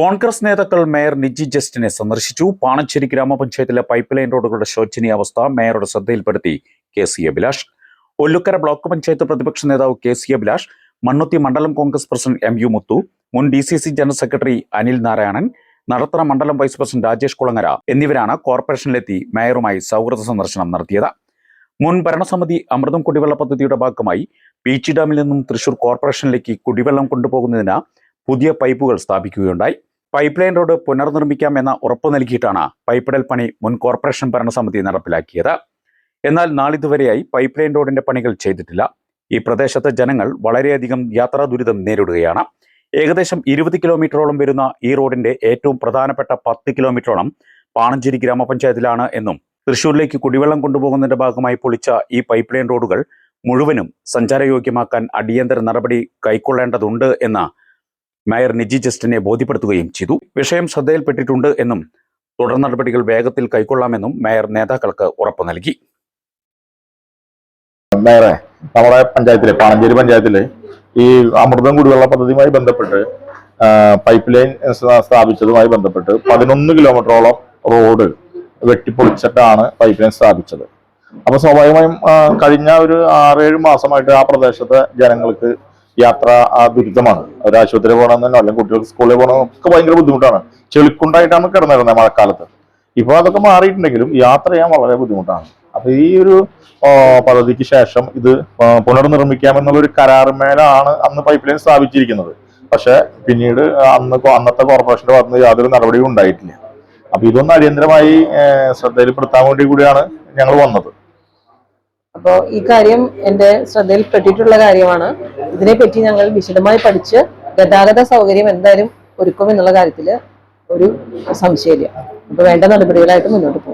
കോൺഗ്രസ് നേതാക്കൾ മേയർ നിജി ജസ്റ്റിനെ സന്ദർശിച്ചു. പാണച്ചേരി ഗ്രാമപഞ്ചായത്തിലെ പൈപ്പ് ലൈൻ റോഡുകളുടെ ശോചനീയാവസ്ഥ മേയറുടെ ശ്രദ്ധയിൽപ്പെടുത്തി K C Abhilash. Ollukkara block panchayat പ്രതിപക്ഷ നേതാവ് കെ സി അഭിലാഷ് മണ്ണുത്തി മണ്ഡലം Congress president M U Muthu മുൻ D C C general secretary Anil Narayanan Nadathara മണ്ഡലം വൈസ് പ്രസിഡന്റ് രാജേഷ് കുളങ്ങര എന്നിവരാണ് കോർപ്പറേഷനിലെത്തി മേയറുമായി സൗഹൃദ സന്ദർശനം നടത്തിയത്. മുൻ ഭരണസമിതി അമൃതം കുടിവെള്ള പദ്ധതിയുടെ ഭാഗമായി പീച്ചി ഡാമിൽ നിന്നും തൃശൂർ കോർപ്പറേഷനിലേക്ക് കുടിവെള്ളം കൊണ്ടുപോകുന്നതിന് പുതിയ പൈപ്പുകൾ സ്ഥാപിക്കുകയുണ്ടായി. പൈപ്പ് ലൈൻ റോഡ് പുനർനിർമ്മിക്കാം എന്ന ഉറപ്പ് നൽകിയിട്ടാണ് പൈപ്പിടൽ പണി മുൻ കോർപ്പറേഷൻ ഭരണസമിതി നടപ്പിലാക്കിയത്. എന്നാൽ നാളിതുവരെയായി പൈപ്പ് ലൈൻ റോഡിന്റെ പണികൾ ചെയ്തിട്ടില്ല. ഈ പ്രദേശത്തെ ജനങ്ങൾ വളരെയധികം യാത്രാ ദുരിതം നേരിടുകയാണ്. ഏകദേശം ഇരുപത് കിലോമീറ്ററോളം വരുന്ന ഈ റോഡിന്റെ ഏറ്റവും പ്രധാനപ്പെട്ട പത്ത് കിലോമീറ്ററോളം പാണഞ്ചേരി ഗ്രാമപഞ്ചായത്തിലാണ് എന്നും തൃശൂരിലേക്ക് കുടിവെള്ളം കൊണ്ടുപോകുന്നതിന്റെ ഭാഗമായി പൊളിച്ച ഈ പൈപ്പ് ലൈൻ റോഡുകൾ മുഴുവനും സഞ്ചാരയോഗ്യമാക്കാൻ അടിയന്തര നടപടി കൈക്കൊള്ളേണ്ടതുണ്ട് എന്ന് മേയർ നിജി ജസ്റ്റിനെ ബോധ്യപ്പെടുത്തുകയും ചെയ്തു. വിഷയം ശ്രദ്ധയിൽപ്പെട്ടിട്ടുണ്ട് എന്നും തുടർ നടപടികൾ വേഗത്തിൽ കൈക്കൊള്ളാമെന്നും മേയർ നേതാക്കൾക്ക് ഉറപ്പു നൽകി. മേയറെ നമ്മുടെ പഞ്ചായത്തിലെ പാണഞ്ചേരി പഞ്ചായത്തിലെ ഈ അമൃതം കുടിവെള്ള പദ്ധതിയുമായി ബന്ധപ്പെട്ട് പൈപ്പ് ലൈൻ സ്ഥാപിച്ചതുമായി ബന്ധപ്പെട്ട് പതിനൊന്ന് കിലോമീറ്ററോളം റോഡ് വെട്ടിപ്പൊളിച്ചിട്ടാണ് പൈപ്പ് ലൈൻ സ്ഥാപിച്ചത്. അപ്പൊ സ്വാഭാവികമായും കഴിഞ്ഞ ഒരു ആറേഴ് മാസമായിട്ട് ആ പ്രദേശത്തെ ജനങ്ങൾക്ക് യാത്ര ആ ദുരിതമാണ് ഒരു ആശുപത്രി പോകണമെന്നോ അല്ലെങ്കിൽ കുട്ടികൾക്ക് സ്കൂളിൽ പോകണമെന്നോ ഒക്കെ ഭയങ്കര ബുദ്ധിമുട്ടാണ്. ചെളിക്കുണ്ടായിട്ടാണ് കിടന്നിരുന്നത് മഴക്കാലത്ത്. ഇപ്പൊ അതൊക്കെ മാറിയിട്ടുണ്ടെങ്കിലും യാത്ര ചെയ്യാൻ വളരെ ബുദ്ധിമുട്ടാണ്. അപ്പൊ ഈ ഒരു പദ്ധതിക്ക് ശേഷം ഇത് പുനർനിർമ്മിക്കാം പുനർനിർമ്മിക്കാമെന്നുള്ള ഒരു കരാറുമേലാണ് അന്ന് പൈപ്പ് ലൈൻ സ്ഥാപിച്ചിരിക്കുന്നത്. പക്ഷെ പിന്നീട് അന്ന് അന്നത്തെ കോർപ്പറേഷന്റെ ഭാഗത്ത് നിന്ന് യാതൊരു നടപടിയും ഉണ്ടായിട്ടില്ല. അപ്പൊ ഇതൊന്ന് അടിയന്തരമായി ശ്രദ്ധയിൽപ്പെടുത്താൻ വേണ്ടി കൂടിയാണ് ഞങ്ങൾ വന്നത്. അപ്പോൾ ഈ കാര്യം എന്റെ ശ്രദ്ധയിൽപ്പെട്ടിട്ടുള്ള കാര്യമാണ്. ഇതിനെപ്പറ്റി ഞങ്ങൾ വിശദമായി പഠിച്ച് ഗതാഗത സൗകര്യം എന്തായാലും ഒരുക്കും എന്നുള്ള കാര്യത്തിൽ ഒരു സംശയമില്ല. അപ്പോൾ വേണ്ട നടപടികളായിട്ട് മുന്നോട്ട് പോകും.